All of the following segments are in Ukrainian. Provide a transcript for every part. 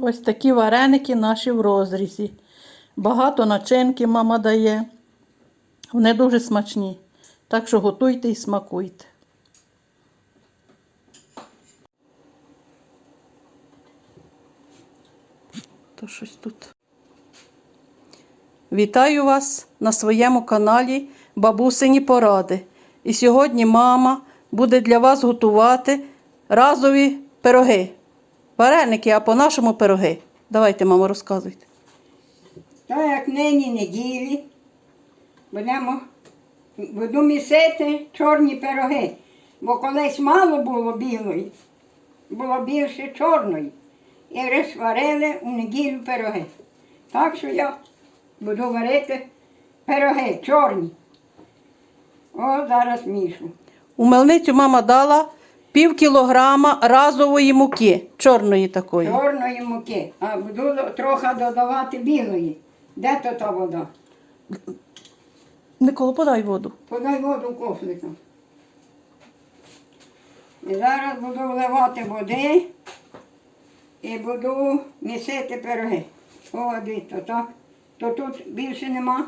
Ось такі вареники наші в розрізі. Багато начинки мама дає. Вони дуже смачні. Так що готуйте і смакуйте. То щось тут. Вітаю вас на своєму каналі Бабусині Поради. І сьогодні мама буде для вас готувати разові пироги. Вареники, а по-нашому пироги. Давайте, мамо, розказуйте. Так як нині неділі, будемо буду місити чорні пироги. Бо колись мало було білої, було більше чорної. І розварили у неділю пироги. Так що я буду варити пироги чорні. О, зараз мішу. У мельницю мама дала пів кілограма разової муки, чорної такої. Чорної муки. А буду трохи додавати білої. Де то та вода? Микола, подай воду. Подай воду кофликом. І зараз буду вливати води і буду місити пироги. О, дивіться, так. То тут більше нема.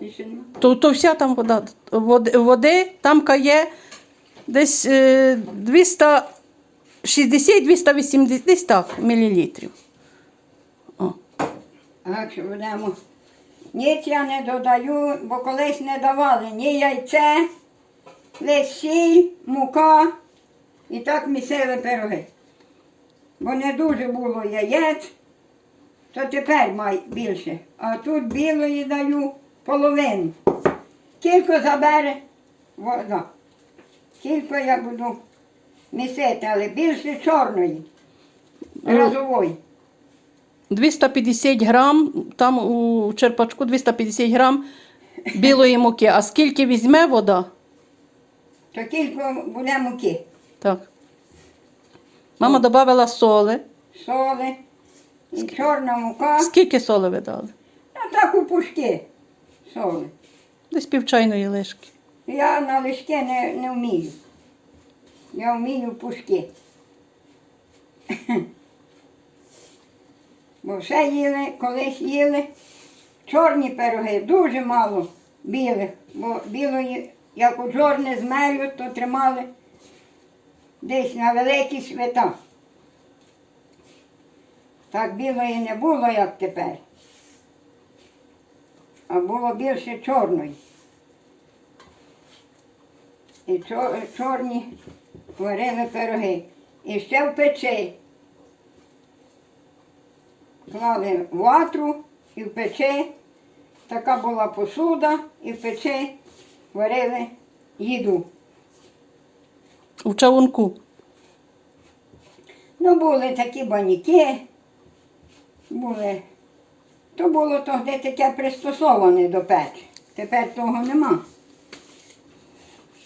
Більше нема. То, то вся там вода. Води, води там є десь е, 260-280, десь так, мілілітрів. Будемо. Ніч я не додаю, бо колись не давали ні яйце, лише мука і так місили пироги. Бо не дуже було яєць, то тепер май більше. А тут білої даю половину. Кілько забере вода. Кілько я буду місити, але більше чорної, разової. 250 грам, там у черпачку 250 грам білої муки. А скільки візьме вода? То кілько буде муки. Так. Мама додала соли. соли і чорна мука. Скільки соли ви дали? А так у пушки соли. Десь пів чайної лишки. Я на лишки не, не вмію. Я вмію пушки. Бо все їли, колись їли. Чорні пироги, дуже мало білих, бо білої, як у чорне змелють, то тримали десь на великі свята. Так білої не було, як тепер. А було більше чорної. І чорні варили пироги. І ще в печі. Клали ватру і в печі. Така була посуда, і в печі варили їду. У чавунку. Ну, були такі баняки, були. То було тоді таке пристосоване до печі. Тепер того нема.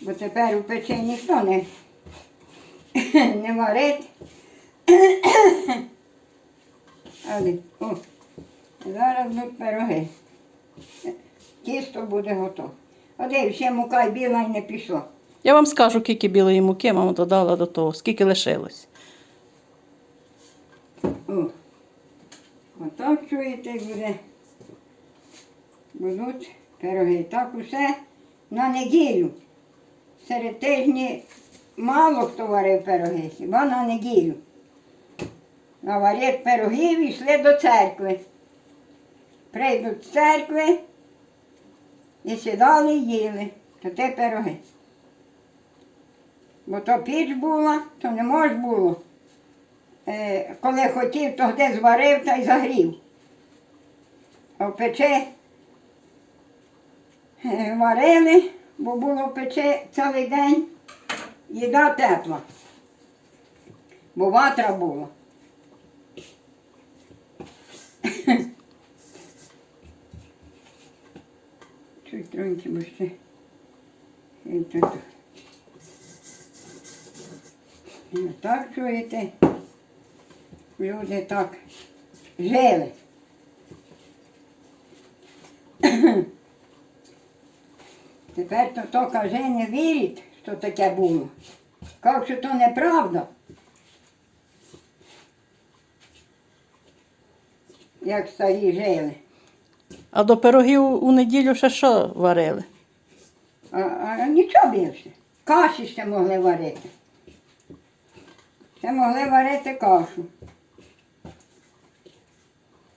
Бо тепер у печі ніхто не, не варить. Але, о, зараз будуть пироги. Тісто буде готове. Оде, ще мука біла й не пішла. Я вам скажу, скільки білої муки мама додала до того, скільки лишилось. О. Отак чуєте, буде. Будуть пироги. Так усе на неділю. Серед тижні мало хто варив пироги, хіба на неділю. Наварять пирогів і йшли до церкви. Прийдуть з церкви і сідали і їли. То те пироги. Бо то піч була, то не мож було е, коли хотів, то де зварив та й загрів. А в печі е, варили, бо було в печі цілий день їда тепла. Бо ватра була. Чуть троньте, бо ще. І тут. І Так чуєте? Люди так жили. Тепер то, то каже, не вірить, що таке було. Кажуть, що то неправда. як старі жили. А до пирогів у неділю ще що варили? А, а нічого більше. Каші ще могли варити. Ще могли варити кашу.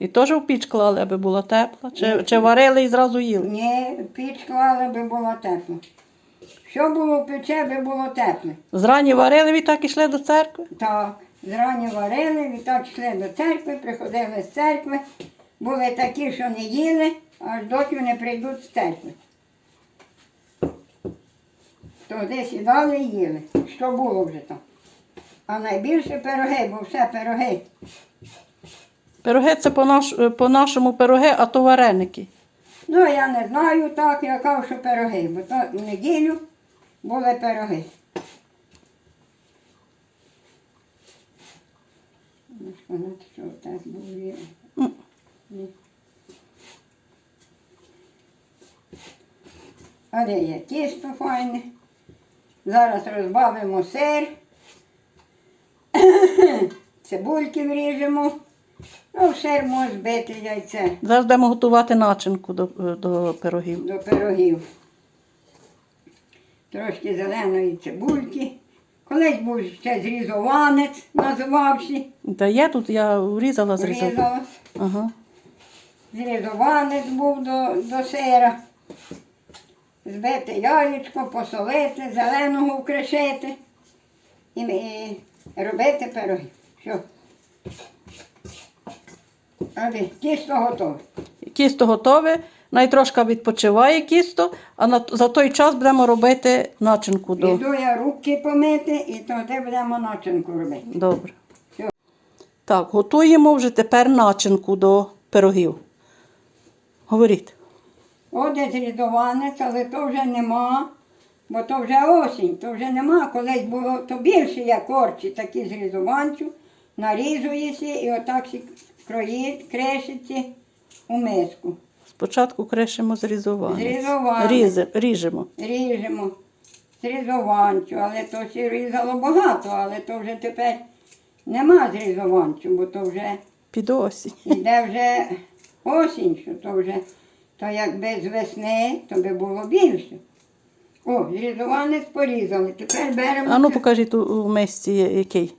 І теж в піч клали, аби була тепла? Чи, Ні. чи варили і зразу їли? Ні, піч клали би було тепло. Що було в пече, би було тепле. Зрані варили і так ішли до церкви? Так, зрані варили, відтак йшли до церкви, приходили з церкви. Були такі, що не їли, аж доки не прийдуть з церкви. Тоді сідали і їли. Що було вже там. А найбільше пироги, бо все пироги. Пироги це по, наш, по нашому пироги, а то вареники. Ну, я не знаю так, я кажу, що пироги, бо то в неділю були пироги. Ну, що так було. М. Ні. А де є тісто файне. Зараз розбавимо сир. Цибульки вріжемо. Ну, сир може збити яйце. Зараз будемо готувати начинку до, до пирогів. до пирогів. Трошки зеленої цибульки. Колись був ще зрізованець, називався. Та є тут, я врізала, зрізала. Зрізалось. Ага. Зрізованець був до, до сира. Збити яєчко, посолити, зеленого вкришити і, і робити пироги. Все. Але тісто готове. Кісто готове, найтрошка відпочиває кісто, а на, за той час будемо робити начинку до. Іду я руки помити і тоді будемо начинку робити. Добре. Всьо. Так, готуємо вже тепер начинку до пирогів. Говоріть. Оде зрідованець, але то вже нема, бо то вже осінь, то вже нема. Колись було то більше, як корчі, такі зрізованцю, нарізуєшся і отак крешиться у миску. Спочатку кришимо зрізування. Зрізування. Різе, ріжемо. Ріжемо зрізованцю, але то ще різало багато, але то вже тепер нема зрізованцю, бо то вже Під осінь. Іде вже осінь, що то вже, то як без весни, то би було більше. О, зрізованець порізали. Тепер беремо. А ну покажіть у, мисці який.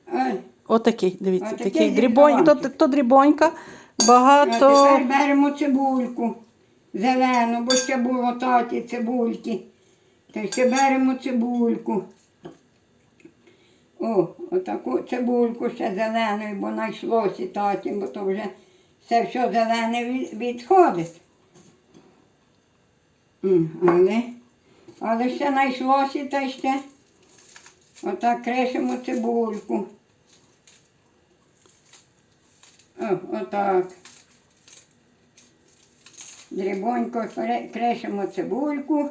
Отакий, дивіться, Отакий такий дрібонь, то, то дрібонька, а багато. тепер беремо цибульку зелену, бо ще було таті цибульки. То ще беремо цибульку. О, отаку цибульку ще зеленою, бо знайшлося таті, бо то вже все що зелене відходить. Але, але ще знайшлося та ще. Отак кришимо цибульку. Отак. Дрібонько крешемо цибульку.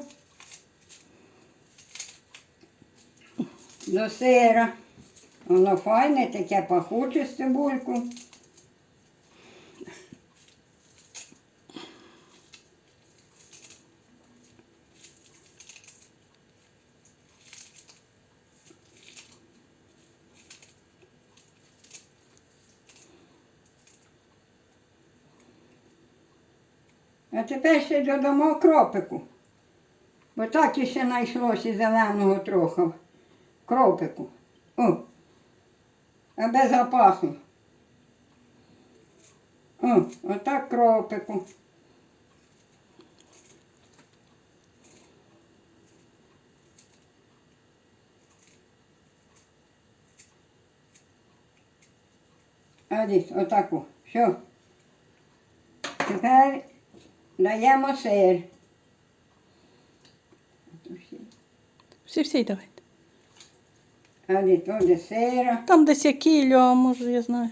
До сира. Воно файне, таке пахуче з цибульку. А тепер ще додамо кропику. Бо так ще знайшлося зеленого трохи. Кропику. О. Аби запахло. О, отак кропику. А десь отаку. Все. Тепер даємо сир. Всі всі давайте. А де туди сира. Там десь є кіло, може, я знаю.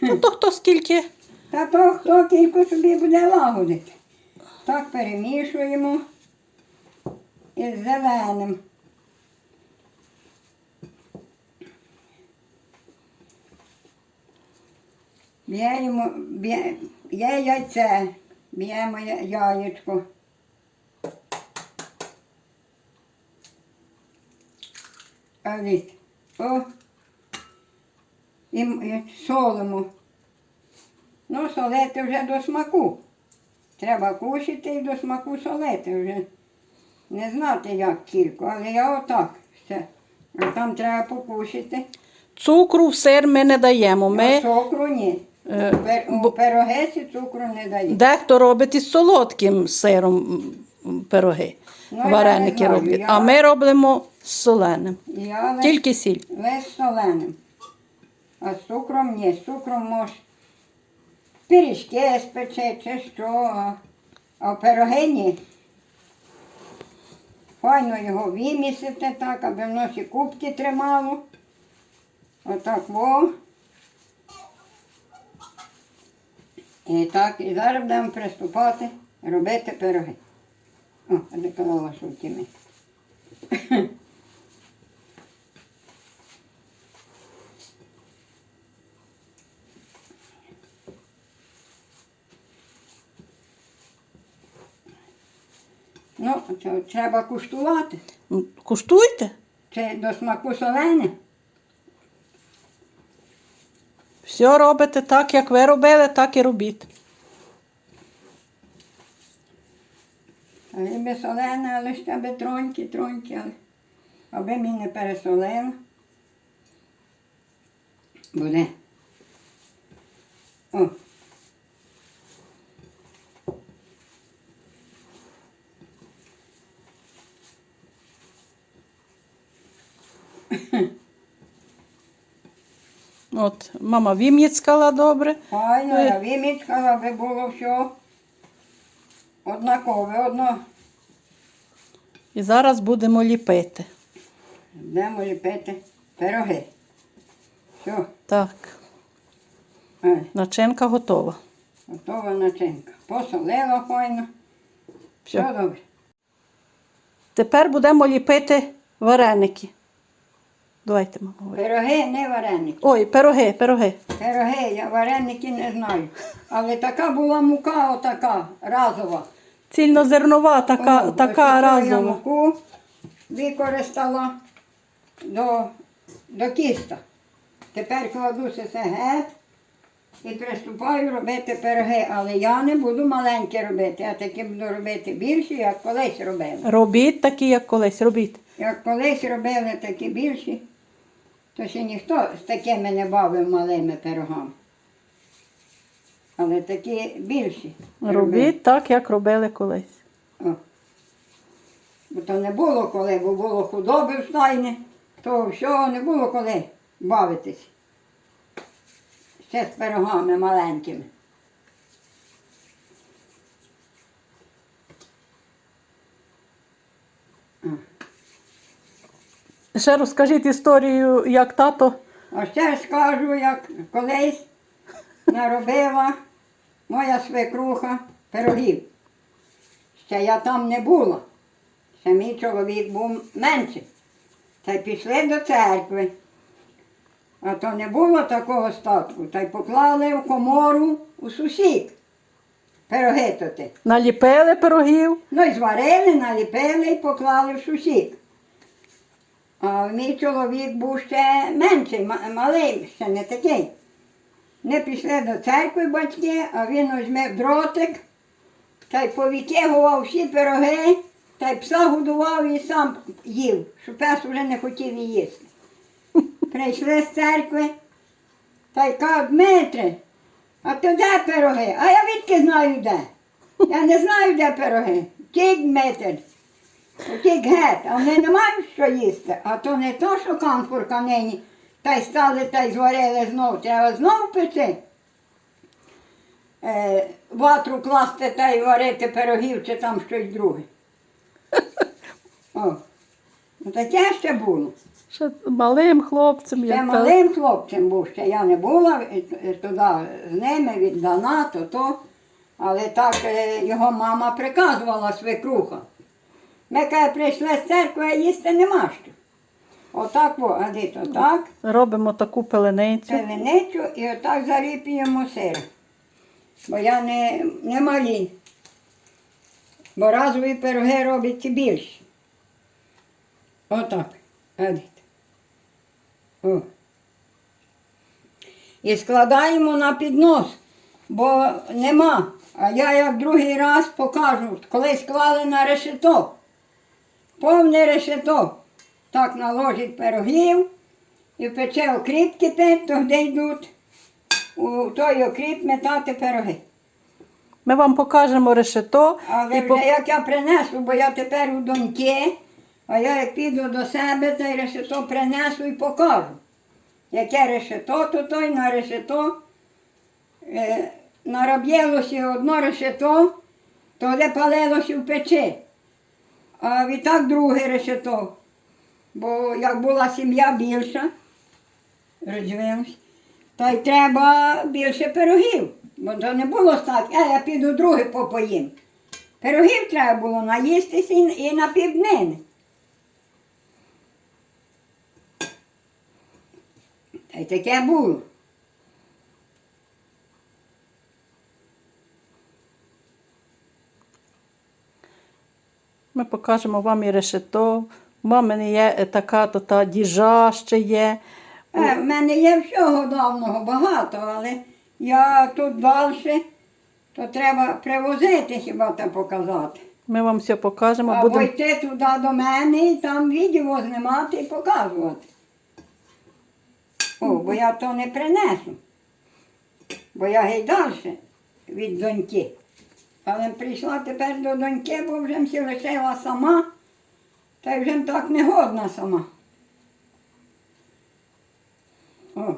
Ну, то хто скільки. Та то хто тільки собі буде лагодити. Так перемішуємо із зеленим. Б'ємо, б'є, є яйце, б'ємо яєчко. А від, о, і солимо Ну, солити вже до смаку. Треба кушати і до смаку солити вже. Не знати, як кілько, але я отак. Все. А там треба покушати. Цукру в сир ми не даємо. А Ми, цукру ні. Е, Пер, у бо- пирогесі цукру не дають. дехто робить із солодким сиром м, пироги. Ну, я не Вареники знаю, роблять. я- А ми робимо з соленим. Я лиш, Тільки сіль. лиш соленим. А з цукром ні. З цукром може пиріжки спече чи що. А, а пироги ні. Файно його вимісити так, аби в носі кубки тримало. Отак во. І так, і зараз будемо приступати робити пироги. О, а де казала, що втіми. Ну, це треба куштувати. Куштуйте. Це до смаку солене. Все робите так, як ви робили, так і робіть. Але би солена, але ще би троньки, троньки, але аби мені не пересолило. Буде. О. От, мама вім'яцькала добре. Файно, я вимічкала, аби було все однакове, одно. І зараз будемо ліпити. Будемо ліпити пироги. Все, Так, е, начинка готова. готова начинка. Посолила файно. Все Все. добре. Тепер будемо ліпити вареники. Давайте, мама. говори. Пироги не вареники. Ой, пироги, пироги. Пироги, я вареники не знаю. Але така була мука, отака, разова. Цільнозернова, така, О, така ось Я разова. муку використала до, до кіста. Тепер кладу це геть і приступаю робити пироги. Але я не буду маленькі робити, я таки буду робити більші, як колись робили. Робіть такі, як колись, робіть. Як колись робили такі більші, то ще ніхто з такими не бавив малими пирогами. Але такі більші. Робіть так, як робили колись. О. Бо то не було коли, бо було худоби в стайні, то всього не було коли бавитись. Ще з пирогами маленькими. Ще розкажіть історію, як тато. А ще скажу, як колись наробила моя свекруха пирогів. Ще я там не була. Ще мій чоловік був менший. Та й пішли до церкви. А то не було такого статку. Та й поклали в комору у сусід. Пироги то ти. Наліпили пирогів. Ну і зварили, наліпили і поклали в сусід. А мій чоловік був ще менший, малий, ще не такий. Не пішли до церкви батьки, а він візьме дротик та й повитягував всі пироги, та й пса годував і сам їв, що пес вже не хотів і їсти. Прийшли з церкви та й кажуть, Дмитре, а то де пироги? А я відки знаю де. Я не знаю, де пироги. Тік Дмитр. Утік геть, а вони не мають що їсти. А то не то, що камфорка нині. Та й стали та й зварили знов. Треба знов печи. Е, ватру класти та й варити пирогів чи там щось друге. О. Ну, таке ще було. Ще малим хлопцем. Ще як та- хлопцем був, ще я не була е, е, туди з ними віддана, то то. Але так е, його мама приказувала свекруха. Ми каже, прийшли з церкви, а їсти нема що. Отак, о, отак, Робимо таку пеленицю. пеленицю і отак заліпуємо сир. Бо я не, не малі. Бо разові пироги робить більші. Отак. О. І складаємо на піднос. бо нема. А я як другий раз покажу, коли склали на решето. Повне решето. Так наложить пирогів і пече окріп кипить, то де йдуть у той окріп метати пироги. Ми вам покажемо решето. Але і вже по- як я принесу, бо я тепер у доньки, а я як піду до себе, то й решето принесу і покажу. Яке решето, то той на решето е, нароб'єлося одно решето, то де палилося в печі. А відтак друге решето. Бо як була сім'я більша, розвився, то й треба більше пирогів. Бо то не було так, а я піду друге попоїм. Пирогів треба було наїстися і на півднини. Та й таке було. Ми покажемо вам і решето. У мами є е, така то та діжа ще є. Е, в мене є всього давного багато, але я тут далі, то треба привозити хіба те показати. Ми вам все покажемо. Або Будемо... йти туди до мене і там відео знімати і показувати. О, бо я то не принесу. Бо я гей далі від доньки. Але прийшла тепер до доньки, бо вже всі лишила сама, та й вже так не годна сама. О.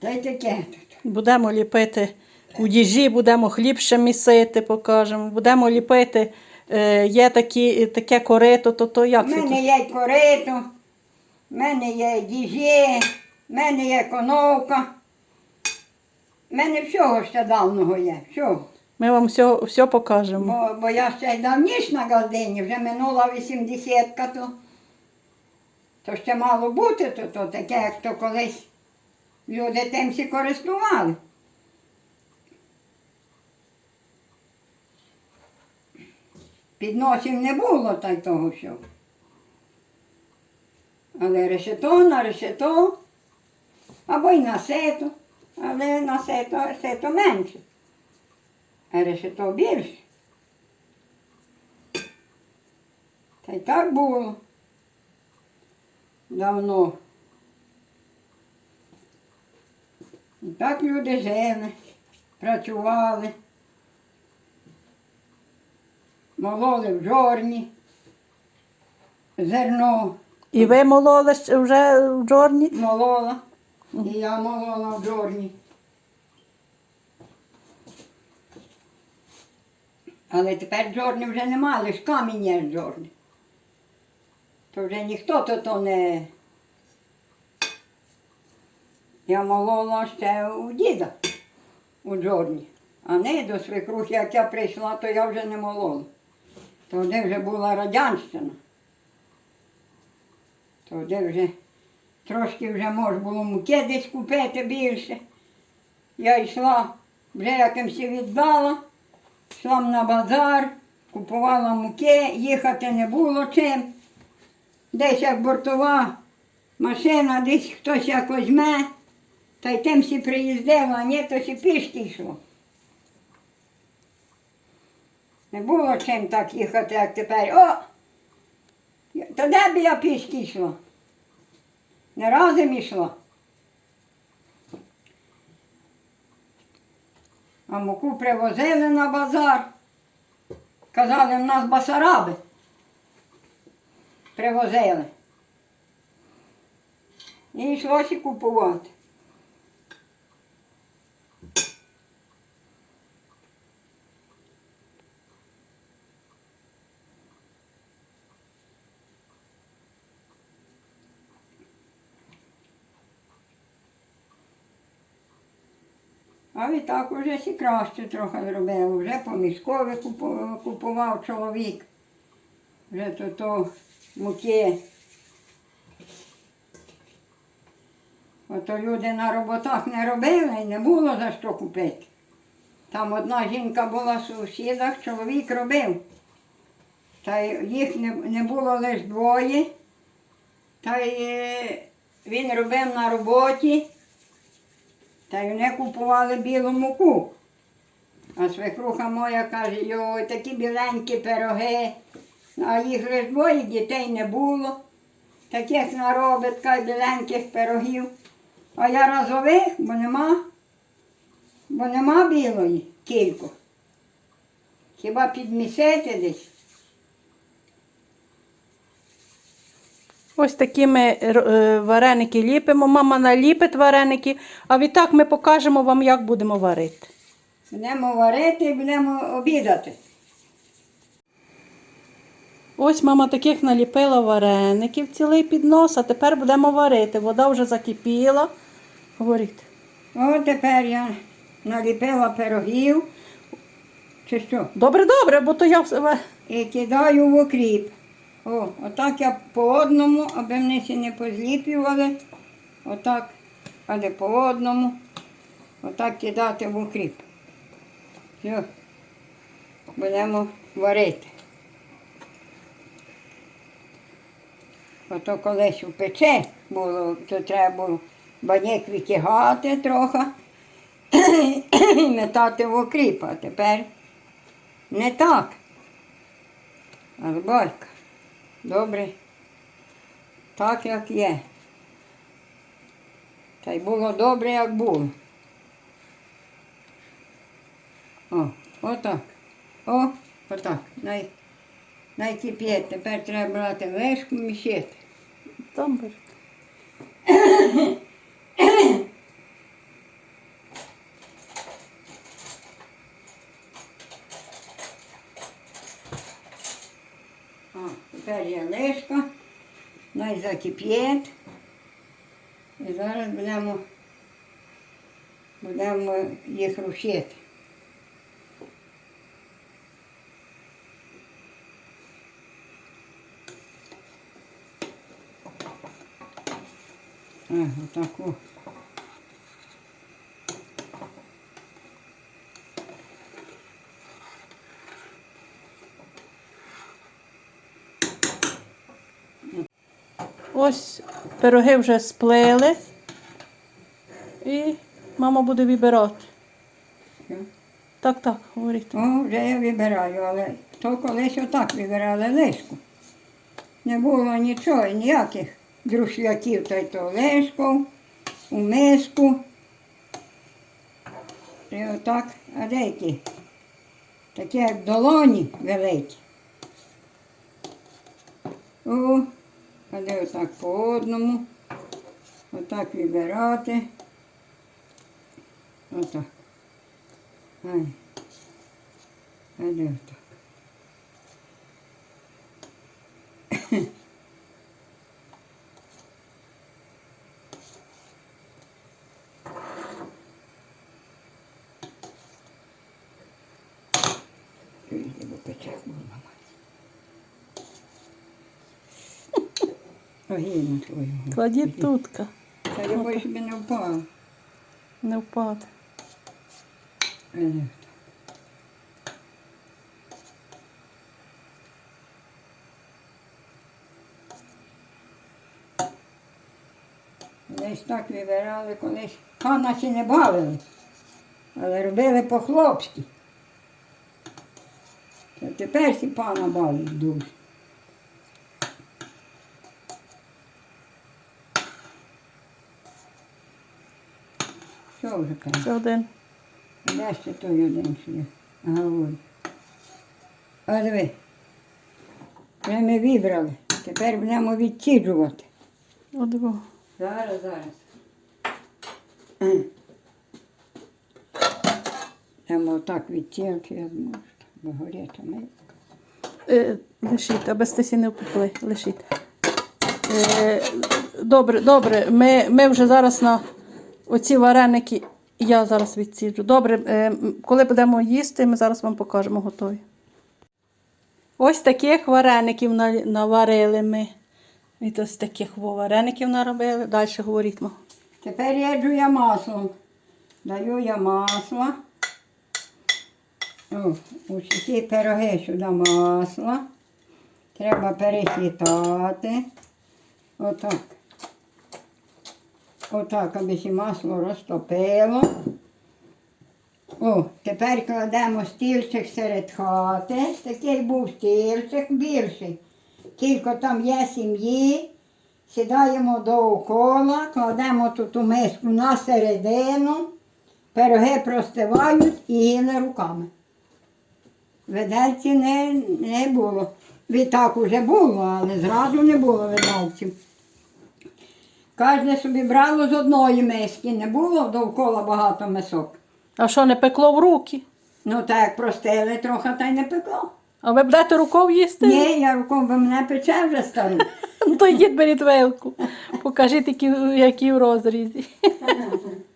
Та й таке тут. Будемо ліпити у діжі, будемо хліб ще місити, покажемо. Будемо ліпити. Е, є такі, таке корито, то, то У як це? мене тут? є й корито, в мене є діжі, в мене є коновка. В мене всього ще давного є. Всього. Ми вам все, все покажемо. Бо, бо я ще й давніш на Галдині, вже минула 80-ка, то, то ще мало бути, то, то таке, як то колись люди тим всі користували. Підносів не було та й того всього. Але решето на решето, або й на сето, але на сето, сето менше. А решето більше. Та й так було. Давно. І так люди жили, працювали, мололи в жорні, зерно І ви мололи ще вже в жорні? молола, і я молола в жорні. Але тепер жорни вже нема, лише камінь є з жорни. То вже ніхто то, то не. Я молола ще у діда у жорні. А не до свекрухи, як я прийшла, то я вже не молола. Тоді вже була радянщина. Тоді вже трошки вже можна було муки десь купити більше. Я йшла, вже якимсь віддала, йшла на базар, купувала муки, їхати не було чим. Десь як бортова машина, десь хтось як візьме, та й тим всі приїздила, а ні, то всі пішки йшло. Не було чим так їхати, як тепер. О! То де б я пішки йшла? Не разом йшла. А муку привозили на базар. Казали, в нас басараби. Привозили. І йшлося купувати. А відтак уже всі краще трохи зробили. Вже по купував чоловік. Вже то то муки. Ото люди на роботах не робили і не було за що купити. Там одна жінка була в сусідах, чоловік робив. Та їх не, не було лише двоє. Та й е, він робив на роботі, Та й вони купували білу муку. А свекруха моя каже, йой, такі біленькі пироги. А їх лише двоє дітей не було. Таких наробить, кай біленьких пирогів. А я разових, бо нема, бо нема білої кілько. Хіба підмісити десь? Ось такі ми е, вареники ліпимо. Мама наліпить вареники, а відтак ми покажемо вам, як будемо варити. Будемо варити і будемо обідати. Ось мама таких наліпила вареників цілий піднос, а тепер будемо варити. Вода вже закипіла. Говоріть. О, тепер я наліпила пирогів. Чи що? Добре, добре, бо то я все. І кидаю в окріп. О, отак я по одному, аби вони ще не позліплювали. Отак, але по одному. Отак кидати в окріп. Все. Будемо варити. Ото колись у пече було, то треба було баняк витягати трохи і метати в окріп, а тепер не так. Але батька, добре, так як є. Та й було добре, як було. О, отак. О, отак. Най, найкип'є. Тепер треба брати лишку мішити. Добре. О, тепер є лишка. Най закип'є. І зараз будемо, будемо їх рушити. Ага, отаку. Ось пироги вже сплили. І мама буде вибирати. Так, так, говоріть. О, вже я вибираю, але то колись отак вибирали лишку. Не було нічого, ніяких друшляків, та й то лишку, у миску. І отак, а деякі, такі як долоні великі. О, де отак по одному. Отак вибирати. Отак. Ай. А отак? Чуєте, бо пече була мама. Твою. Кладіть тутка, Та я боюсь, щоб не впала. не впаде. Десь так вибирали колись. Хана ще не бавили, але робили по-хлопськи. Тепер всі пана бавлять дуже. Що вже каже? Це один. Де ще той один сюди? Ага, ой. А диви. Вже ми вибрали. Тепер будемо відтіджувати. Одво. Зараз, зараз. М. Будемо отак відтілити, я зможу. Бо горіти. Е, лишіть, аби стесі не впекли. Лишіть. Е, добре, добре. Ми, ми вже зараз на оці вареники. Я зараз відсіджу. Добре, е, коли будемо їсти, ми зараз вам покажемо готові. Ось таких вареників наварили ми. Від ось таких вареників наробили. Далі говоріть. ма. Тепер їджу я маслом. Даю я масло. О, у ці пироги сюди масло. Треба перехитати. Отак. Отак, аби ще масло розтопило. О, тепер кладемо стільчик серед хати. Такий був стільчик більший. Тільки там є сім'ї. Сідаємо довкола, кладемо тут у миску на середину, пироги простивають і їли руками. Ведельці не, не було. Відтак уже було, але зразу не було ведельців. Кожне собі брало з одної миски, не було довкола багато мисок. А що, не пекло в руки? Ну так простили трохи, та й не пекло. А ви будете руков їсти? Ні, я руком би мене пече вже стару. Ну то йдіть беріть вилку. Покажіть, які, які в розрізі.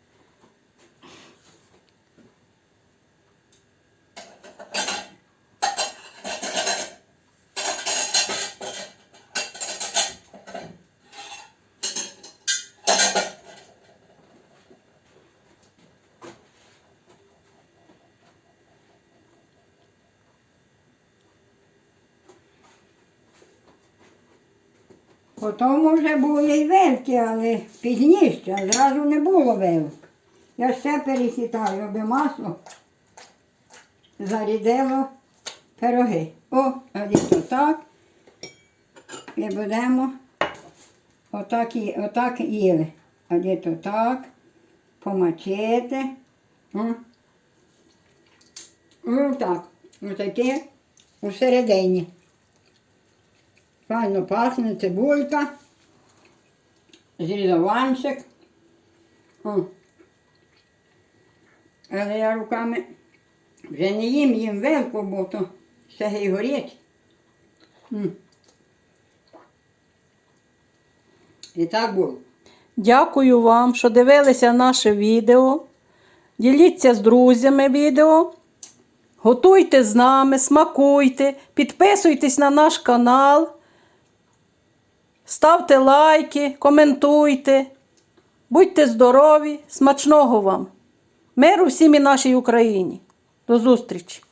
Потім вже були й вилки, але пізніше, а зразу не було вилок. Я все пересітаю, аби масло зарідило пироги. О, десь отак. І будемо отак, отак їли. А десь отак помочити. О. Отак. Отаке усередині. Файно пахне цибулька, зрізованчик. Але я руками вже не їм їм вилку, бо то все й горить. М. І так було. Дякую вам, що дивилися наше відео. Діліться з друзями відео. Готуйте з нами, смакуйте, підписуйтесь на наш канал. Ставте лайки, коментуйте. Будьте здорові, смачного вам! Миру всім і нашій Україні. До зустрічі!